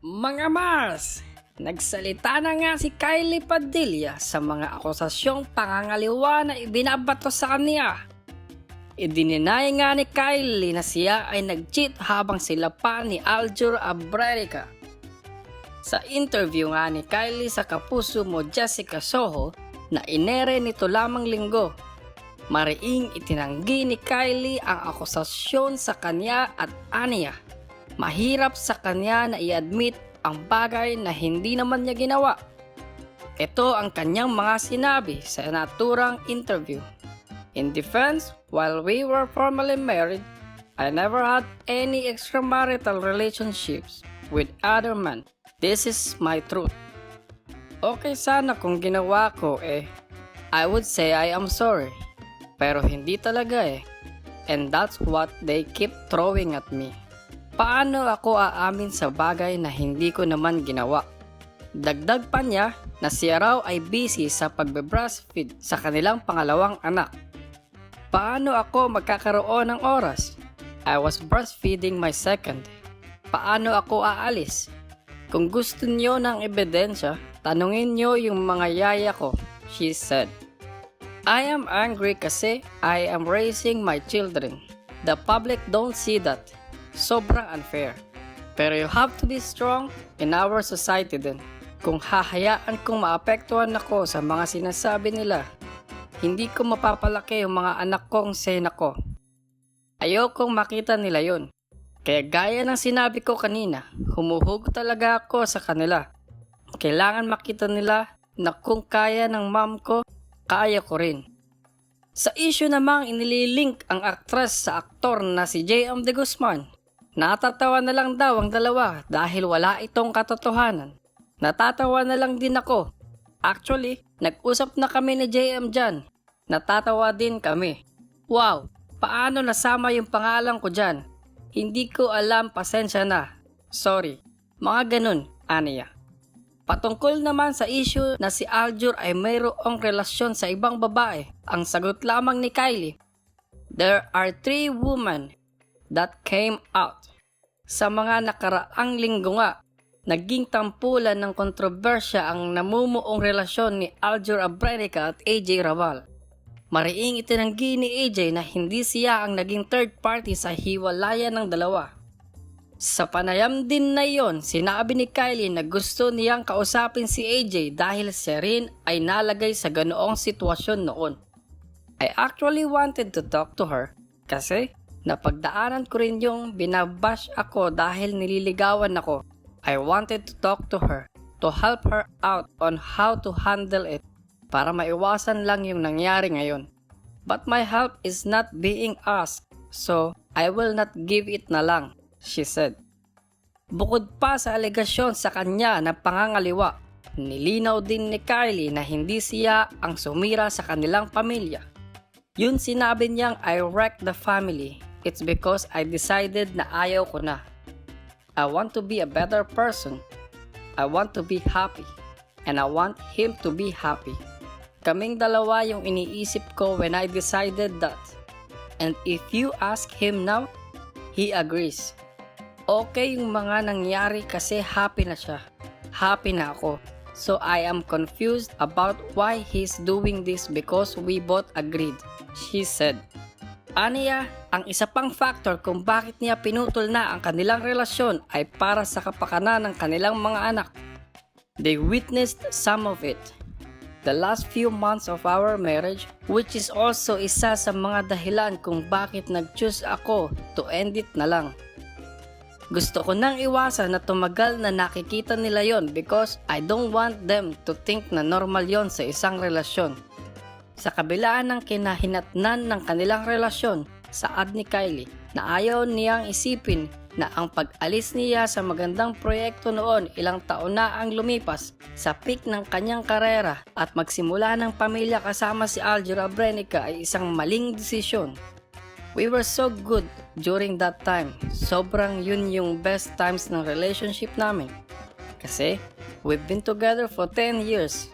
Mga Mars, nagsalita na nga si Kylie Padilla sa mga akusasyong pangangaliwa na ibinabato sa kanya. Idininay nga ni Kylie na siya ay nag-cheat habang sila pa ni Aljur Abrerica. Sa interview nga ni Kylie sa kapuso mo Jessica Soho na inere nito lamang linggo, mariing itinanggi ni Kylie ang akusasyon sa kanya at aniya. Mahirap sa kanya na i-admit ang bagay na hindi naman niya ginawa. Ito ang kanyang mga sinabi sa naturang interview. In defense, while we were formally married, I never had any extramarital relationships with other men. This is my truth. Okay sana kung ginawa ko eh, I would say I am sorry. Pero hindi talaga eh. And that's what they keep throwing at me. Paano ako aamin sa bagay na hindi ko naman ginawa? Dagdag pa niya na siya raw ay busy sa pagbe-breastfeed sa kanilang pangalawang anak. Paano ako magkakaroon ng oras? I was breastfeeding my second. Paano ako aalis? Kung gusto niyo ng ebidensya, tanungin niyo yung mga yaya ko, she said. I am angry kasi I am raising my children. The public don't see that. Sobrang unfair. Pero you have to be strong in our society din. Kung hahayaan kong maapektuhan ako sa mga sinasabi nila, hindi ko mapapalaki yung mga anak kong sena ko. Ayokong makita nila yon. Kaya gaya ng sinabi ko kanina, humuhog talaga ako sa kanila. Kailangan makita nila na kung kaya ng mom ko, kaya ko rin. Sa issue namang inililink ang aktres sa aktor na si J.M. De Guzman, natatawa na lang daw ang dalawa dahil wala itong katotohanan. Natatawa na lang din ako. Actually, nag-usap na kami ni JM dyan. Natatawa din kami. Wow, paano nasama yung pangalan ko dyan? Hindi ko alam, pasensya na. Sorry. Mga ganun, aniya. Patungkol naman sa issue na si Aljur ay mayroong relasyon sa ibang babae, ang sagot lamang ni Kylie, There are three women that came out. Sa mga nakaraang linggo nga, naging tampulan ng kontrobersya ang namumuong relasyon ni Aljur Abrenica at AJ Raval. Mariing itinanggi ni AJ na hindi siya ang naging third party sa hiwalayan ng dalawa. Sa panayam din na yon, sinabi ni Kylie na gusto niyang kausapin si AJ dahil siya rin ay nalagay sa ganoong sitwasyon noon. I actually wanted to talk to her kasi napagdaanan ko rin yung binabash ako dahil nililigawan ako. I wanted to talk to her to help her out on how to handle it para maiwasan lang yung nangyari ngayon. But my help is not being asked, so I will not give it na lang, she said. Bukod pa sa alegasyon sa kanya na pangangaliwa, nilinaw din ni Kylie na hindi siya ang sumira sa kanilang pamilya. Yun sinabi niyang I wrecked the family. It's because I decided na ayaw ko na. I want to be a better person. I want to be happy. And I want him to be happy. Kaming dalawa yung iniisip ko when I decided that. And if you ask him now, he agrees. Okay yung mga nangyari kasi happy na siya. Happy na ako. So I am confused about why he's doing this because we both agreed, she said. Aniya, ang isa pang factor kung bakit niya pinutol na ang kanilang relasyon ay para sa kapakanan ng kanilang mga anak. They witnessed some of it. The last few months of our marriage, which is also isa sa mga dahilan kung bakit nag-choose ako to end it na lang. Gusto ko nang iwasan na tumagal na nakikita nila yon because I don't want them to think na normal yon sa isang relasyon. Sa kabilaan ng kinahinatnan ng kanilang relasyon, saad ni Kylie na ayaw niyang isipin na ang pag-alis niya sa magandang proyekto noon ilang taon na ang lumipas sa peak ng kanyang karera at magsimula ng pamilya kasama si Aljura Brenica ay isang maling desisyon. We were so good during that time. Sobrang yun yung best times ng relationship namin. Kasi, we've been together for 10 years.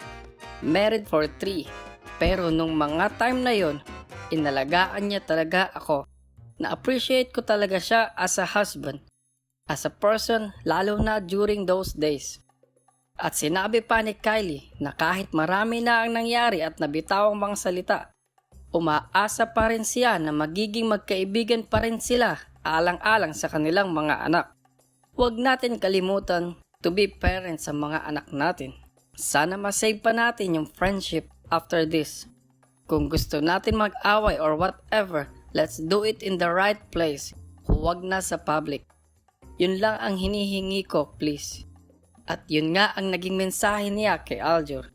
Married for 3. Pero nung mga time na yon, inalagaan niya talaga ako. Na-appreciate ko talaga siya as a husband. as a person lalo na during those days. At sinabi pa ni Kylie na kahit marami na ang nangyari at nabitaw ang mga salita, umaasa pa rin siya na magiging magkaibigan pa rin sila alang-alang sa kanilang mga anak. Huwag natin kalimutan to be parents sa mga anak natin. Sana masave pa natin yung friendship after this. Kung gusto natin mag-away or whatever, let's do it in the right place. Huwag na sa public. Yun lang ang hinihingi ko, please. At yun nga ang naging mensahe niya kay Aljur.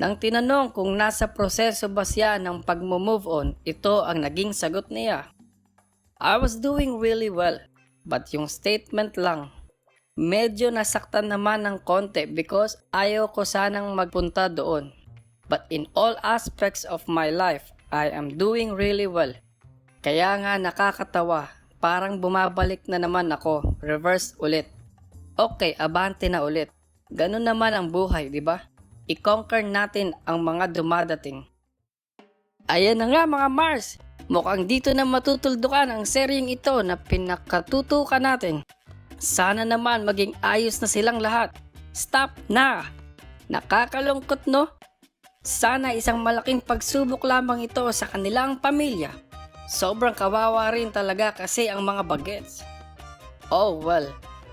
Nang tinanong kung nasa proseso ba siya ng pag-move on, ito ang naging sagot niya. I was doing really well, but yung statement lang, medyo nasaktan naman ng konti because ayaw ko sanang magpunta doon. But in all aspects of my life, I am doing really well. Kaya nga nakakatawa, parang bumabalik na naman ako, reverse ulit. Okay, abante na ulit. Ganun naman ang buhay, di ba? I-conquer natin ang mga dumadating. Ayan na nga mga Mars, mukhang dito na matutuldukan ang seryeng ito na pinakatutukan natin. Sana naman maging ayos na silang lahat. Stop na! Nakakalungkot no? Sana isang malaking pagsubok lamang ito sa kanilang pamilya. Sobrang kawawa rin talaga kasi ang mga bagets. Oh well,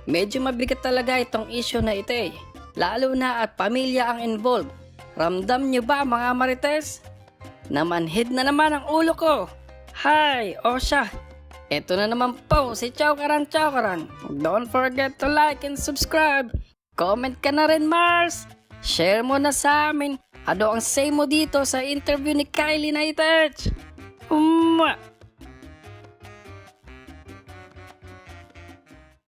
medyo mabigat talaga itong issue na ito eh. Lalo na at pamilya ang involved. Ramdam nyo ba mga marites? Namanhid na naman ang ulo ko. Hi, Osha. Ito na naman po si Chowkaran Chowkaran. Don't forget to like and subscribe. Comment ka na rin Mars. Share mo na sa amin. Ano ang say mo dito sa interview ni Kylie Neitert? Umma!